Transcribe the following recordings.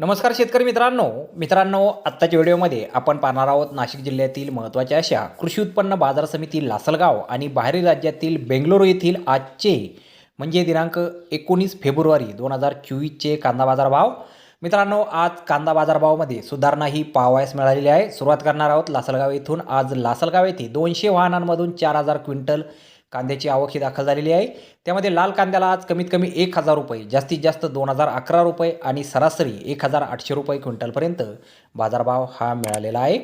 नमस्कार शेतकरी मित्रांनो. मित्रांनो आत्ताच्या व्हिडिओमध्ये आपण पाहणार आहोत नाशिक जिल्ह्यातील महत्त्वाच्या अशा कृषी उत्पन्न बाजार समिती लासलगाव आणि बाहेरील राज्यातील बेंगलोर येथील आजचे म्हणजे दिनांक एकोणीस फेब्रुवारी दोन हजार चोवीसचे कांदा बाजार भाव. मित्रांनो आज कांदा बाजारभावामध्ये सुधारणा ही पाहावयास मिळालेली आहे. सुरुवात करणार आहोत लासलगाव येथून. आज लासलगाव येथे दोनशे वाहनांमधून चार हजार क्विंटल कांद्याची आवक ही दाखल झालेली आहे. त्यामध्ये लाल कांद्याला आज कमीत कमी एक हजार रुपये जास्तीत जास्त दोन हजार अकरा रुपये आणि सरासरी एक हजार आठशे रुपये क्विंटलपर्यंत बाजारभाव हा मिळालेला आहे.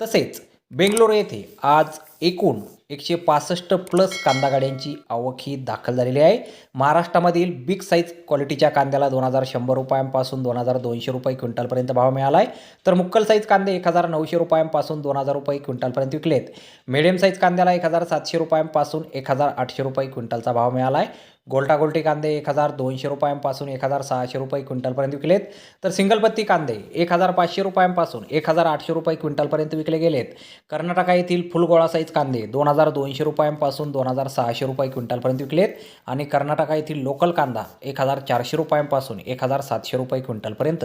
तसेच बेंगलोर येथे आज एकूण एकशे पासष्ट प्लस कांदा गाड्यांची आवक ही दाखल झालेली आहे. महाराष्ट्रामधील बिग साईज क्वालिटीच्या कांद्याला दोन हजार शंभर रुपयांपासून दोन हजार दोनशे रुपये क्विंटलपर्यंत भाव मिळाला आहे तर मुक्कल साईज कांदे एक हजार नऊशे रुपयांपासून दोन हजार रुपये क्विंटलपर्यंत विकलेत. मिडियम साईज कांद्याला एक हजार सातशे रुपयांपासून एक हजार आठशे रुपये क्विंटलचा भाव मिळाला आहे गोल्टा गोल्टी कांदे एक हजार दोनशे रुपयांपासून एक हजार सहाशे रुपये क्विंटलपर्यंत विकलेत. तर सिंगलपत्ती कांदे एक हजार पाचशे रुपयांपासून एक हजार आठशे रुपये क्विंटलपर्यंत विकले गेलेत. कर्नाटका येथील फुलगोळा साईज कांदे दोन हजार दोनशे रुपयांपासून दोन हजार सहाशे रुपये क्विंटलपर्यंत विकलेत. आणि कर्नाटका येथील लोकल कांदा एक हजार चारशे रुपयांपासून एक हजार सातशे रुपये क्विंटलपर्यंत